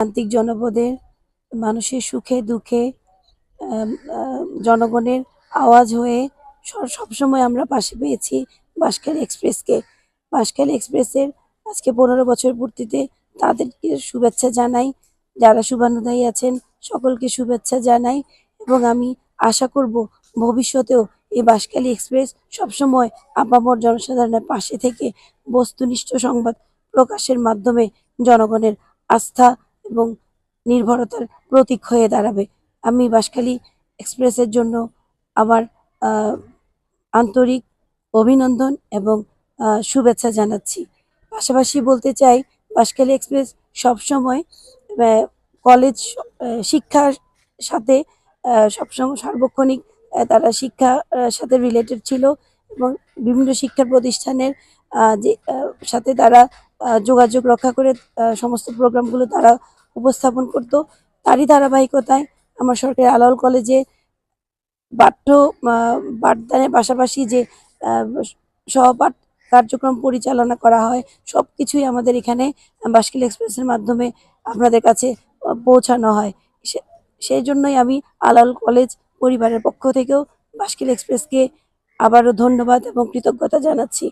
প্রান্তিক জনপদের মানুষের সুখে, দুঃখে জনগণের আওয়াজ হয়ে সবসময় আমরা পাশে পেয়েছি বাঁশখালী এক্সপ্রেসকে। বাঁশখালী এক্সপ্রেসের আজকে পনেরো বছর পূর্তিতে তাদেরকে শুভেচ্ছা জানাই। যারা শুভানুদায়ী আছেন, সকলকে শুভেচ্ছা জানাই এবং আমি আশা করব ভবিষ্যতেও এই বাঁশখালী এক্সপ্রেস সবসময় আপামর জনসাধারণের পাশে থেকে বস্তুনিষ্ঠ সংবাদ প্রকাশের মাধ্যমে জনগণের আস্থা এবং নির্ভরতার প্রতীক হয়ে দাঁড়াবে। আমি বাঁশখালী এক্সপ্রেসের জন্য আমার আন্তরিক অভিনন্দন এবং শুভেচ্ছা জানাচ্ছি। পাশাপাশি বলতে চাই বাঁশখালী এক্সপ্রেস সবসময় কলেজ শিক্ষার সাথে সবসময় সার্বক্ষণিক তারা শিক্ষার আহ, সাথে রিলেটেড ছিল এবং বিভিন্ন শিক্ষা প্রতিষ্ঠানের যে সাথে তারা যোগাযোগ রক্ষা করে সমস্ত প্রোগ্রামগুলো তারা উপস্থাপন করত। তারই ধারাবাহিকতায় আমার সরকারি আলাউল কলেজে পাঠ্য পাঠদানের পাশাপাশি যে সহপাঠ কার্যক্রম পরিচালনা করা হয় সব কিছুই আমাদের এখানে বাসকিল এক্সপ্রেসের মাধ্যমে আপনাদের কাছে পৌঁছানো হয়। সেই জন্যই আমি আলাউল কলেজ পরিবারের পক্ষ থেকেও বাসকিল এক্সপ্রেসকে আবারও ধন্যবাদ এবং কৃতজ্ঞতা জানাচ্ছি।